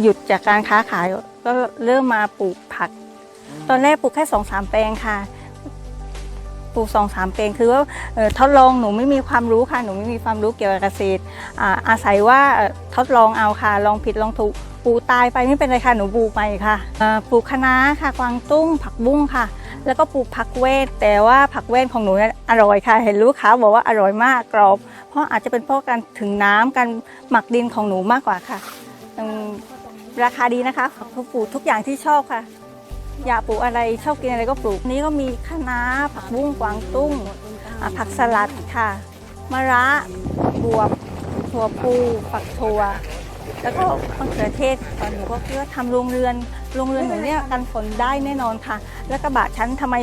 หยุดจากการค้าขายก็เริ่มมาปลูกผัก ตอนแรกปลูกแค่สองสามแปลงค่ะ ปลูกสองสามแปลงคือว่าเอ่อทดลองหนูไม่มีความรู้ค่ะ หนูไม่มีความรู้เกี่ยวกับเกษตรอาอาศัยว่าเอ่อทดลองเอาค่ะ ลองผิดลองถูกปลูกตายไปไม่เป็นไรค่ะหนูปลูกใหม่ค่ะเอ่อปลูกคะน้าค่ะกวางตุ้งผักบุ้งค่ะ แล้วก็ปลูกผักเวท แต่ว่าผักเวทของหนูเนี่ยอร่อยค่ะ เห็นลูกค้าบอกว่าอร่อยมากกรอบ เพราะอาจจะเป็นเพราะการถึงน้ำการหมักดินของหนูมากกว่าค่ะอืม ราคาดีนะคะปลูกทุกอย่างที่ชอบค่ะ อยากปลูกอะไรชอบกินอะไรก็ปลูกนี้ก็มีคะน้าผักบุ้งกวางตุ้งผักสลัดค่ะมะระบวบถั่วพูฝักถั่วแล้วก็มะเขือเทศตอนหนูก็คิดว่าทำโรงเรือนโรงเรือนหนูเนี่ยกันฝนได้แน่นอนค่ะ แล้วกระบะชั้นทำไม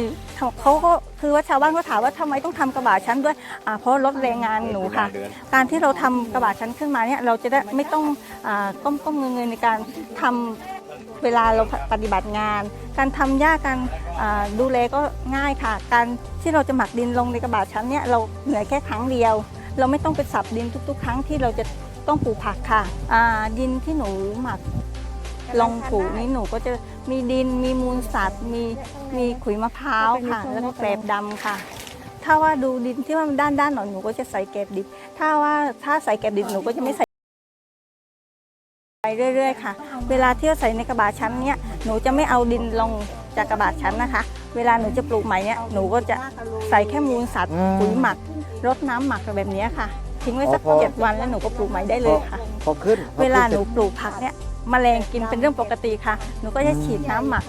เขาก็ คือว่าชาวบ้านก็ถามว่าทำไมต้องทำกระบะชั้นด้วยอ่าเพราะลดแรงงานหนูค่ะ การที่เราทำกระบะชั้นขึ้นมาเนี่ยเราจะได้ไม่ต้องอาก้มก้มเงยเงยในการทำเวลาเราปฏิบัติงาน การทำหญ้าการอ่าดูแลก็ง่ายค่ะ การที่เราจะหมักดินลงในกระบะชั้นเนี่ยเราเหนื่อยแค่ครั้งเดียว เราไม่ต้องไปสับดินทุก ๆ ครั้งที่เราจะต้องปลูกผักค่ะอ่าดินที่หนูหมัก ลงปลูกนี้หนูก็จะมีดินมีมูลสัตว์ มีมีขุยมะพร้าวค่ะ แล้วก็แกลบดำค่ะ ถ้าว่าดูดินที่ว่ามันด้านด้านๆหน่อยหนูก็จะใส่แกลบดิบ ถ้าว่าถ้าใส่แกลบดิบหนูก็จะไม่ใส่ไปเรื่อยๆค่ะ เวลาที่เราใส่ในกระบะชั้นเนี้ยหนูจะไม่เอาดินลงจากกระบะชั้นนะคะ เวลาหนูจะปลูกใหม่เนี้ยหนูก็จะใส่แค่มูลสัตว์อืมปุ๋ยหมักรดน้ำหมักแบบเนี้ยค่ะ ทิ้งไว้สักอ๋อพอเจ็ดวันแล้วหนูก็ปลูกใหม่ได้เลยค่ะพอขึ้นพอขึ้นเวลาหนูปลูกผักเนี่ย แมลงกินเป็นเรื่องปกติค่ะ หนูก็จะฉีดน้ำหมัก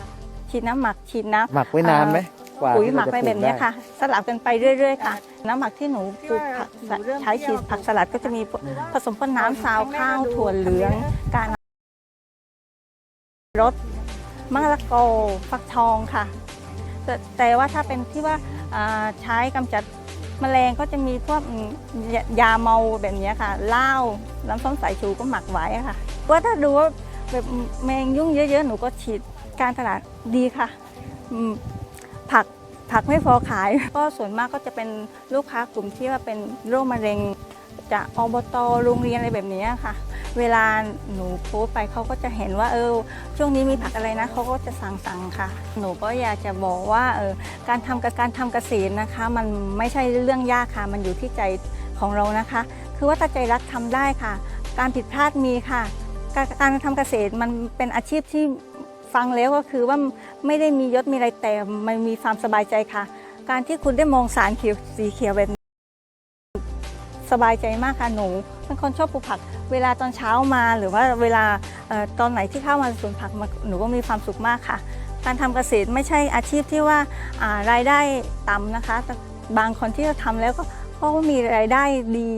ฉีดน้ำหมัก ฉีดน้ำหมักไว้นานไหมกว่าปุ๋ยที่หเรามักจะไปปลูแบบเนี้ยด้ค่ะ สลับกันไปเรื่อย ๆ ค่ะ น้ำหมักที่หนูปลูกผักใช้ฉีดผักสลัดก็จะมีผสมกับน้ำซาวข้าวถั่วเหลืองการรสมะละกอฟักทองค่ะ แต่แต่ว่าถ้าเป็นที่ว่าอ่าใช้กำจัดแมลงก็จะมีพวกอืมยายาเมาแบบเนี้ยค่ะเหล้าน้ำส้มสายชูก็หมักไว้อะค่ะว่าถ้าดูว่า แบบแมงยุ่งเยอะๆ หนูก็ฉีดการตลาดดีค่ะผักผักไม่พอขาย ก็ส่วนมากก็จะเป็นลูกค้ากลุ่มที่ว่าเป็นโรคมะเร็งจากอบตโรงเรียนอะไรแบบนี้ค่ะ เวลาหนูโพสไปเขาก็จะเห็นว่าเออช่วงนี้มีผักอะไรนะเขาก็จะสั่งสั่งๆค่ะ หนูก็อยากจะบอกว่าเออการทำกับการทำเกษตรนะคะ มันไม่ใช่เรื่องยากค่ะ มันอยู่ที่ใจของเรานะคะ คือว่าถ้าใจรักทำได้ค่ะ การผิดพลาดมีค่ะ การการทำเกษตรมันเป็นอาชีพที่ฟังแล้วก็คือว่าไม่ได้มียศมีอะไรแต่มันมีความสบายใจค่ะ การที่คุณได้มองสารเขียวสีเขียวแบบนี้สบายใจมากค่ะหนูเป็นคนชอบปลูกผัก เวลาตอนเช้ามาหรือว่าเวลาตอนไหนที่เข้ามาสวนผักหนูก็มีความสุขมากค่ะ การทำเกษตรไม่ใช่อาชีพที่ว่ารายได้ต่ำนะคะแต่บางคนที่ทำแล้วก็ก็มีรายได้ดี